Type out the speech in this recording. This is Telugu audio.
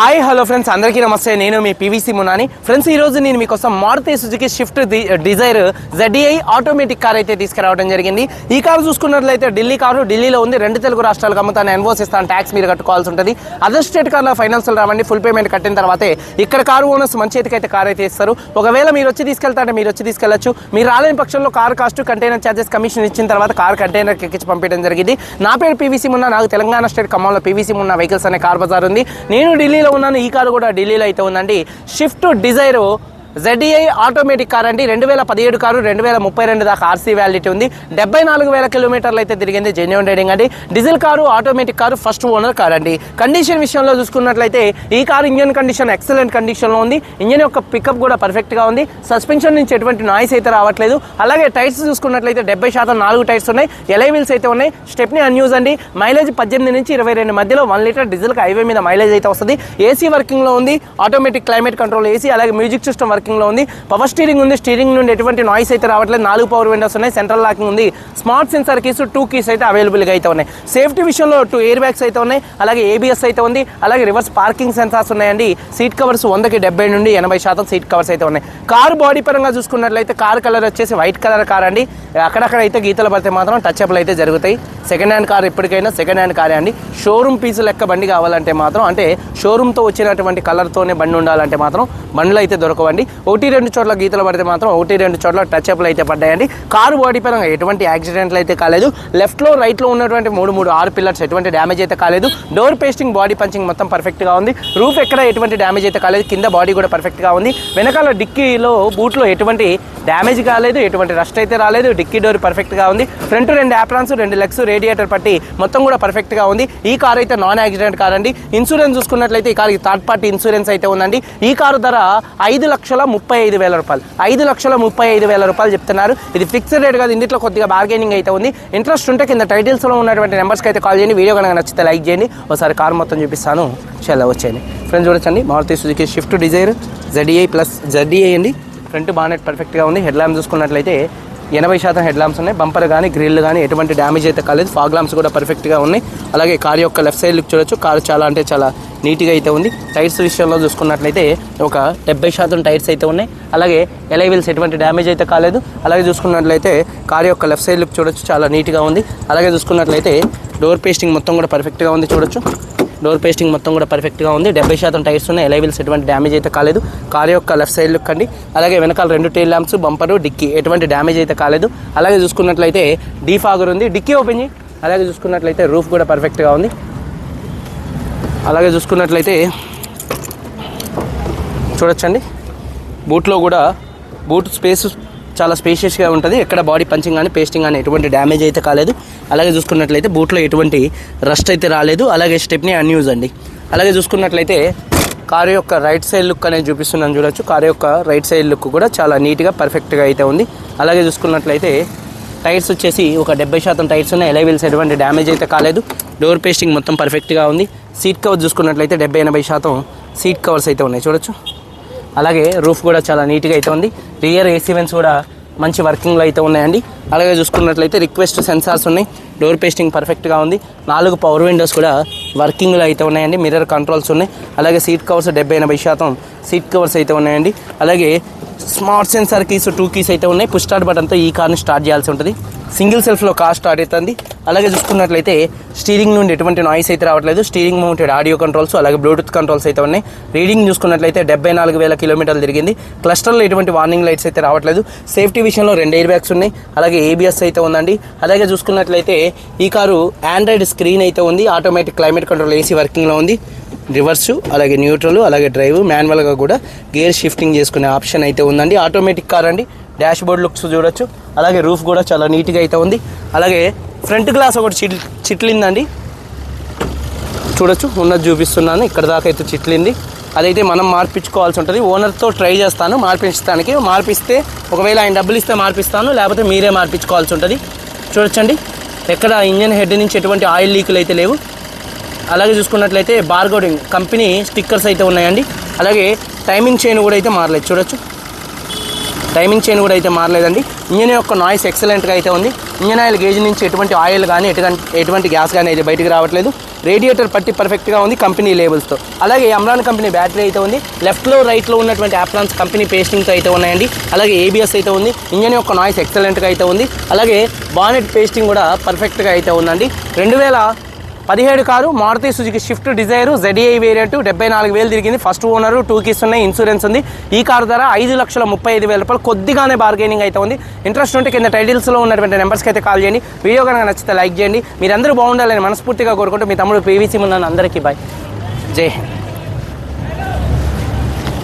Hi hello friends. అందరికీ నమస్తే. నేను మీ పీవీసీ మునాని. ఫ్రెండ్స్ ఈ రోజు నేను మీకోసం Maruti Suzuki Swift Dzire ZDi automatic car అయితే తీసుకురావడం జరిగింది. ఈ కారు చూసుకున్నట్లయితే ఢిల్లీ కారు ఢిల్లీలో ఉంది. రెండు తెలుగు రాష్ట్రాలకు అమ్ముతాను. ఎన్వోస్ ఇస్తాను. ట్యాక్స్ మీరు కట్టుకోవాల్సి ఉంటుంది. అదర్ స్టేట్ కార్లో ఫైనాన్షియల్ రావండి. ఫుల్ పేమెంట్ కట్టిన తర్వాతే ఇక్కడ కారు ఓనర్స్ మంచి అయితే కార్ అయితే ఇస్తారు. ఒకవేళ మీరు వచ్చి తీసుకెళ్తారంటే మీరు వచ్చి తీసుకెళ్ళొచ్చు మీరు రాలేని పక్షంలో car cost container charges commission ఇచ్చిన తర్వాత కార్ కంటైనర్కి ఎక్కించి పంపించడం జరిగింది. నా పేరు పీవీసీ మున్నా. నాకు తెలంగాణ స్టేట్ ఖమ్మంలో పీవీసీ మున్నా వెహికల్స్ అనే కార్ బజార్ ఉంది. నేను ఢిల్లీలో ఉన్నాను ఈ కారు కూడా ఢిల్లీలో అయితే ఉందండి Swift Dzire ZDi automatic car అండి. రెండు వేల పదిహేడు కారు రెండు వేల ముప్పై రెండు దాకా ఆర్సీ వ్యాలిటీ ఉంది. డెబ్బై నాలుగు వేల కిలోమీటర్లు అయితే తిరిగింది జెన్యున్ రైడింగ్ అండి. Diesel car automatic car first owner car అండి. కండిషన్ విషయంలో చూసుకున్నట్లయితే ఈ కారు ఇంజన్ కండిషన్ ఎక్సలెంట్ కండిషన్లో ఉంది. ఇంజన్ యొక్క పికప్ కూడా పర్ఫెక్ట్గా ఉంది. సస్పెన్షన్ నుంచి ఎటువంటి నాయిస్ అయితే రావట్లేదు. అలాగే టైర్స్ చూసుకున్నట్లయితే డెబ్బై శాతం నాలుగు టైర్స్ ఉన్నాయి. ఎలై వీల్స్ అయితే ఉన్నాయి. స్టెప్ని అన్యూజ్ అండి. మైలేజ్ పద్దెనిమిది నుంచి ఇరవై రెండు మధ్యలో వన్ లీటర్ డీజిల్కి హైవే మీద మైలేజ్ అయితే వస్తుంది. ఏసీ వర్కింగ్లో ఉంది. ఆటోమేటిక్ క్లైమేట్ కంట్రోల్ ఏసీ అలాగే మ్యూజిక్ సిస్టమ్ వర్కింగ్లో ఉంది. పవర్ స్టీరింగ్ ఉంది. స్టీరింగ్ నుండి ఎటువంటి నాయిస్ అయితే రావట్లేదు. నాలుగు పవర్ విండోస్ ఉన్నాయి. సెంట్రల్ లాకింగ్ ఉంది. Smart sensor keys two keys అయితే అవైలబుల్గా అయితే ఉన్నాయి. సేఫ్టీ విషయంలో టూ ఎయిర్ బ్యాగ్స్ అయితే ఉన్నాయి. అలాగే ఏబిఎస్ అయితే ఉంది. అలాగే రివర్స్ పార్కింగ్ సెన్సార్స్ ఉన్నాయండి. సీట్ కవర్స్ వందకి డెబ్బై నుండి ఎనభై శాతం సీట్ కవర్స్ అయితే ఉన్నాయి. కార్ బాడీ పరంగా చూసుకున్నట్లయితే కార్ కలర్ వచ్చేసి వైట్ కలర్ కార్ అండి. అక్కడక్కడ అయితే గీతలు పడితే మాత్రం టచ్ అప్లు అయితే జరుగుతాయి. సెకండ్ హ్యాండ్ కార్ ఎప్పటికైనా సెకండ్ హ్యాండ్ కారే అండి. షోరూమ్ పీస్ లెక్క బండి కావాలంటే మాత్రం అంటే షోరూమ్తో వచ్చినటువంటి కలర్తోనే బండి ఉండాలంటే మాత్రం బండ్లు అయితే దొరకవండి. ఒకటి రెండు చోట్ల గీతలు పడితే మాత్రం ఒకటి రెండు చోట్ల టచ్ అప్లు అయితే పడ్డాయండి. కారు బాడీ పరంగా ఎటువంటి యాక్సిడెంట్లు అయితే కాలేదు. లెఫ్ట్లో రైట్లో ఉన్నటువంటి మూడు మూడు ఆరు పిల్లర్స్ ఎటువంటి డ్యామేజ్ అయితే కాలేదు. డోర్ పేస్టింగ్ బాడీ పంచింగ్ మొత్తం పర్ఫెక్ట్గా ఉంది. రూఫ్ ఎక్కడ ఎటువంటి డ్యామేజ్ అయితే కాలేదు. కింద బాడీ కూడా పర్ఫెక్ట్గా ఉంది. వెనకాల డిక్కీలో బూట్లో ఎటువంటి డ్యామేజ్ కాలేదు. ఎటువంటి రస్ట్ అయితే రాలేదు. డిక్కీ డోర్ పర్ఫెక్ట్గా ఉంది. ఫ్రంట్ రెండు యాప్రాన్స్ రెండు లెగ్స్ రేడియేటర్ పట్టి మొత్తం కూడా పర్ఫెక్ట్గా ఉంది. ఈ కార్ అయితే నాన్ యాక్సిడెంట్ కార్ అండి ఇన్సూరెన్స్ చూసుకున్నట్లయితే ఈ కార్ థర్డ్ పార్టీ ఇన్సూరెన్స్ అయితే ఉందండి. ఈ కారు ధర ఐదు లక్షల ముప్పై ఐదు వేల రూపాయలు. ఐదు లక్షల ముప్పై ఐదు వేల రూపాయలు చెప్తున్నారు. ఇది ఫిక్స్డ్ రేట్ కాదు ఇందులో కొద్దిగా బార్గెనింగ్ అయితే ఉంది. ఇంట్రెస్ట్ ఉంటే కింద టైటిల్స్లో ఉన్నటువంటి నెంబర్స్కి అయితే కాల్ చేయండి. వీడియో కనుక నచ్చితే లైక్ చేయండి. ఒకసారి కార్ మొత్తం చూపిస్తాను. చాలా వచ్చేయండి. ఫ్రెండ్స్ చూడొచ్చండి. Maruti Suzuki Swift Dzire ZDi plus ZDi అండి. ఫ్రంట్ బానెట్ పర్ఫెక్ట్గా ఉంది. హెడ్ ల్యాంప్ చూసుకున్నట్లయితే ఎనభై శాతం హెడ్ ల్యాంప్స్ ఉన్నాయి. బంపర్ కానీ గ్రిల్ కానీ ఎటువంటి డ్యామేజ్ అయితే కాలేదు. ఫాగ్ ల్యాంప్స్ కూడా పర్ఫెక్ట్గా ఉన్నాయి. అలాగే కార్ యొక్క లెఫ్ట్ సైడ్ లుక్ చూడొచ్చు. కారు చాలా అంటే చాలా నీట్గా అయితే ఉంది. టైర్స్ విషయంలో చూసుకున్నట్లయితే ఒక డెబ్బై శాతం టైర్స్ అయితే ఉన్నాయి. అలాగే ఎలైవిల్స్ ఎటువంటి డ్యామేజ్ అయితే కాలేదు. అలాగే చూసుకున్నట్లయితే కార్ యొక్క లెఫ్ట్ సైడ్ లుక్ చూడొచ్చు. చాలా నీట్గా ఉంది. అలాగే చూసుకున్నట్లయితే డోర్ పేస్టింగ్ మొత్తం కూడా పర్ఫెక్ట్గా ఉంది చూడొచ్చు. డోర్ పేస్టింగ్ మొత్తం కూడా పర్ఫెక్ట్గా ఉంది. డెబ్బై శాతం టైర్స్ ఉన్నాయి. ఎలైవిల్స్ ఎటువంటి డ్యామేజ్ అయితే కాలేదు. కార్ యొక్క లెఫ్ట్ సైడ్ లుక్ అండి. అలాగే వెనకాల రెండు టైల్ ల్యాంప్స్ బంపరు డిక్కీ ఎటువంటి డ్యామేజ్ అయితే కాలేదు. అలాగే చూసుకున్నట్లయితే డీఫాగర్ ఉంది. డిక్కీ ఓపెన్ చేయి. అలాగే చూసుకున్నట్లయితే రూఫ్ కూడా పర్ఫెక్ట్గా ఉంది. అలాగే చూసుకున్నట్లయితే చూడొచ్చండి. బూట్లో కూడా బూట్ స్పేస్ చాలా స్పేషియస్గా ఉంటుంది. ఎక్కడ బాడీ పంచింగ్ కానీ పేస్టింగ్ కానీ ఎటువంటి డ్యామేజ్ అయితే కాలేదు. అలాగే చూసుకున్నట్లయితే బూట్లో ఎటువంటి రస్ట్ అయితే రాలేదు. అలాగే స్టెప్ని అన్యూజ్ అండి. అలాగే చూసుకున్నట్లయితే కారు యొక్క రైట్ సైడ్ లుక్ అనేది చూపిస్తున్నాను చూడొచ్చు. కారు యొక్క రైట్ సైడ్ లుక్ కూడా చాలా నీట్గా పర్ఫెక్ట్గా అయితే ఉంది. అలాగే చూసుకున్నట్లయితే టైర్స్ వచ్చేసి ఒక డెబ్బై శాతం టైర్స్ ఉన్నాయి. ఎలా ఎటువంటి డ్యామేజ్ అయితే కాలేదు. డోర్ పేస్టింగ్ మొత్తం పర్ఫెక్ట్గా ఉంది. సీట్ కవర్ చూసుకున్నట్లయితే డెబ్బై ఎనభై శాతం సీట్ కవర్స్ అయితే ఉన్నాయి. చూడొచ్చు. అలాగే రూఫ్ కూడా చాలా నీట్గా అయితే ఉంది. రియర్ ఏసీ వెన్స్ కూడా మంచి వర్కింగ్లో అయితే ఉన్నాయండి. అలాగే చూసుకున్నట్లయితే రిక్వెస్ట్ సెన్సార్స్ ఉన్నాయి. డోర్ పేస్టింగ్ పర్ఫెక్ట్గా ఉంది. నాలుగు పవర్ విండోస్ కూడా వర్కింగ్లో అయితే ఉన్నాయండి. మిర్రర్ కంట్రోల్స్ ఉన్నాయి. అలాగే సీట్ కవర్స్ డెబ్బై ఎనభై శాతం సీట్ కవర్స్ అయితే ఉన్నాయండి. అలాగే smart sensor keys two keys అయితే ఉన్నాయి. పుష్ స్టార్ట్ బటన్తో ఈ కార్ని స్టార్ట్ చేయాల్సి ఉంటుంది. సింగిల్ సెల్ఫ్లో కార్ స్టార్ట్ అవుతుంది. అలాగే చూసుకున్నట్లయితే స్టీరింగ్ నుండి ఎటువంటి నాయిస్ అయితే రావట్లేదు. స్టీరింగ్ మౌంటెడ్ ఆడియో కంట్రోల్స్ అలాగే బ్లూటూత్ కంట్రోల్స్ అయితే ఉన్నాయి. రీడింగ్ చూసుకున్నట్లయితే డెబ్బై నాలుగు వేల కిలోమీటర్లు తిరిగింది. క్లస్టర్లో ఎటువంటి వార్నింగ్ లైట్స్ అయితే రావట్లేదు. సేఫ్టీ విషయంలో రెండు ఎయిర్ బ్యాగ్స్ ఉన్నాయి. అలాగే ఏబిఎస్ అయితే ఉందండి. అలాగే చూసుకున్నట్లయితే ఈ కారు ఆండ్రాయిడ్ స్క్రీన్ అయితే ఉంది. ఆటోమేటిక్ క్లైమేట్ కంట్రోల్ ఏసీ వర్కింగ్లో ఉంది. రివర్సు అలాగే న్యూట్రల్ అలాగే డ్రైవ్ మాన్యువల్గా కూడా గేర్ షిఫ్టింగ్ చేసుకునే ఆప్షన్ అయితే ఉందండి. ఆటోమేటిక్ కార్ అండి. డాష్ బోర్డ్ లుక్స్ చూడొచ్చు. అలాగే రూఫ్ కూడా చాలా నీట్గా అయితే ఉంది. అలాగే ఫ్రంట్ గ్లాస్ ఒకటి చిట్ చిట్లిందండి. చూడొచ్చు. ఉన్నది చూపిస్తున్నాను. ఇక్కడ దాకా అయితే చిట్లింది. అదైతే మనం మార్పించుకోవాల్సి ఉంటుంది. ఓనర్తో ట్రై చేస్తాను. మార్పించడానికి. మార్పిస్తే ఒకవేళ ఆయన డబ్బులు ఇస్తే మార్పిస్తాను. లేకపోతే మీరే మార్పించుకోవాల్సి ఉంటుంది. చూడొచ్చండి. ఎక్కడ ఇంజన్ హెడ్ నుంచి ఎటువంటి ఆయిల్ లీకులు అయితే లేవు. అలాగే చూసుకున్నట్లయితే బార్గోడింగ్ కంపెనీ స్టిక్కర్స్ అయితే ఉన్నాయండి. అలాగే టైమింగ్ చైన్ కూడా అయితే మారలేదు. చూడొచ్చు. టైమింగ్ చైన్ కూడా అయితే మారలేదండి. ఇంజన్ యొక్క నాయిస్ ఎక్సలెంట్గా అయితే ఉంది. ఇంజన్ ఆయిల్ గేజ్ నుంచి ఎటువంటి ఆయిల్ కానీ ఎటువంటి ఎటువంటి గ్యాస్ కానీ అయితే బయటకు రావట్లేదు. రేడియేటర్ పట్టి పర్ఫెక్ట్గా ఉంది కంపెనీ లేబుల్స్తో. అలాగే అమ్రాన్ కంపెనీ బ్యాటరీ అయితే ఉంది. లెఫ్ట్లో రైట్లో ఉన్నటువంటి యాప్లాన్స్ కంపెనీ పేస్టింగ్తో అయితే ఉన్నాయండి. అలాగే ఏబిఎస్ అయితే ఉంది. ఇంజన్ యొక్క నాయిస్ ఎక్సలెంట్గా అయితే ఉంది. అలాగే బానెట్ పేస్టింగ్ కూడా పర్ఫెక్ట్గా అయితే ఉందండి. రెండు వేల పదిహేడు car Maruti Suzuki Swift Dzire ZDi variant డెబ్బై నాలుగు వేలు తిరిగింది. ఫస్ట్ ఓనర్ టూ కీస్ ఉన్నాయి ఇన్సూరెన్స్ ఉంది. ఈ కారు ధర ఐదు లక్షల ముప్పై ఐదు వేల రూపాయలు. కొద్దిగానే బార్గెనింగ్ అయితే ఉంది. ఇంట్రెస్ట్ ఉంటే కింద టైటిల్స్లో ఉన్నటువంటి నెంబర్స్కి అయితే కాల్ చేయండి. వీడియో కనుక నచ్చితే లైక్ చేయండి. మీరందరూ బాగుండాలని మనస్ఫూర్తిగా కోరుకుంటూ మీ తమ్ముడు పీవీసీ ముందని అందరికీ బాయ్ జై హింద్.